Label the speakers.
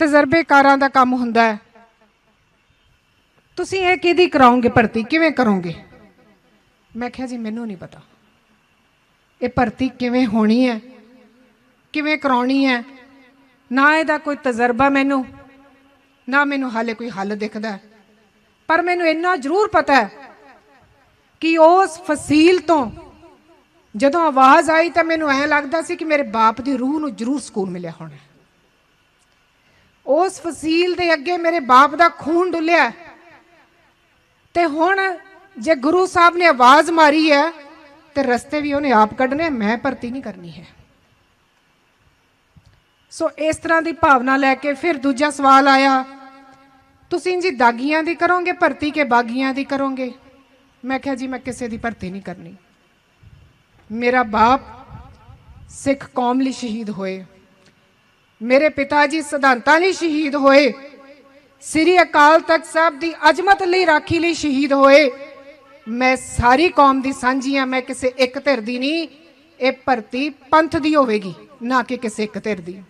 Speaker 1: ਤਜਰਬੇਕਾਰਾਂ ਦਾ ਕੰਮ ਹੁੰਦਾ ਹੈ। ਤੁਸੀਂ ਇਹ ਕਿਹਦੀ ਕਰਾਓਗੇ ਭਰਤੀ? ਕਿਵੇਂ ਕਰੋਗੇ? ਮੈਂ ਕਿਹਾ ਜੀ, ਮੈਨੂੰ ਨਹੀਂ ਪਤਾ। ਇਹ ਭਰਤੀ ਕਿਵੇਂ ਹੋਣੀ ਹੈ? ਕਿਵੇਂ ਕਰਾਉਣੀ ਹੈ? ਨਾ ਇਹਦਾ ਕੋਈ ਤਜਰਬਾ ਮੈਨੂੰ, ਨਾ ਮੈਨੂੰ ਹਾਲੇ ਕੋਈ ਹੱਲ ਦਿਖਦਾ। ਪਰ ਮੈਨੂੰ ਇੰਨਾ ਜ਼ਰੂਰ ਪਤਾ ਹੈ ਕਿ ਉਸ ਫਸੀਲ ਤੋਂ ਜਦੋਂ ਆਵਾਜ਼ ਆਈ ਤਾਂ ਮੈਨੂੰ ਐ ਲੱਗਦਾ ਸੀ ਕਿ ਮੇਰੇ ਬਾਪ ਦੀ ਰੂਹ ਨੂੰ ਜ਼ਰੂਰ ਸਕੂਨ ਮਿਲਿਆ ਹੋਣਾ ਉਸ ਫਸੀਲ ਦੇ ਅੱਗੇ ਮੇਰੇ ਬਾਪ ਦਾ ਖੂਨ ਡੁੱਲਿਆ। ਹੈ। ਤੇ ਹੁਣ ਜੇ ਗੁਰੂ ਸਾਹਿਬ ਨੇ ਆਵਾਜ਼ ਮਾਰੀ ਹੈ, ਤੇ ਰਸਤੇ ਵੀ ਉਹਨੇ ਆਪ ਕੱਢਨੇ ਮੈਂ ਭਰਤੀ ਨਹੀਂ ਕਰਨੀ ਹੈ। ਸੋ ਇਸ ਤਰ੍ਹਾਂ ਦੀ ਭਾਵਨਾ ਲੈ ਕੇ ਫਿਰ ਦੂਜਾ ਸਵਾਲ ਆਇਆ, ਤੁਸੀਂ ਜੀ ਦਾਗੀਆਂ ਦੀ ਕਰੋਗੇ, ਭਰਤੀ ਕੇ ਬਾਗੀਆਂ ਦੀ ਕਰੋਗੇ? ਮੈਂ ਕਿਹਾ ਜੀ, ਮੈਂ ਕਿਸੇ ਦੀ ਭਰਤੀ ਨਹੀਂ ਕਰਨੀ। ਮੇਰਾ ਬਾਪ ਸਿੱਖ ਕੌਮ ਲਈ ਸ਼ਹੀਦ ਹੋਏ। ਮੇਰੇ ਪਿਤਾ ਜੀ ਸਿਧਾਂਤਾਂ ਲਈ ਸ਼ਹੀਦ ਹੋਏ। ਸ੍ਰੀ ਅਕਾਲ ਤਖਤ ਸਾਹਿਬ ਦੀ ਅਜ਼ਮਤ ਲਈ ਰਾਖੀ ਲਈ ਸ਼ਹੀਦ ਹੋਏ। ਮੈਂ ਸਾਰੀ ਕੌਮ ਦੀ ਸਾਂਝੀ ਹਾਂ, ਮੈਂ ਕਿਸੇ ਇੱਕ ਧਿਰ ਦੀ ਨਹੀਂ, ਇਹ ਭਰਤੀ ਪੰਥ ਦੀ ਹੋਵੇਗੀ, ਨਾ ਕਿ ਕਿਸੇ ਇੱਕ ਧਿਰ ਦੀ।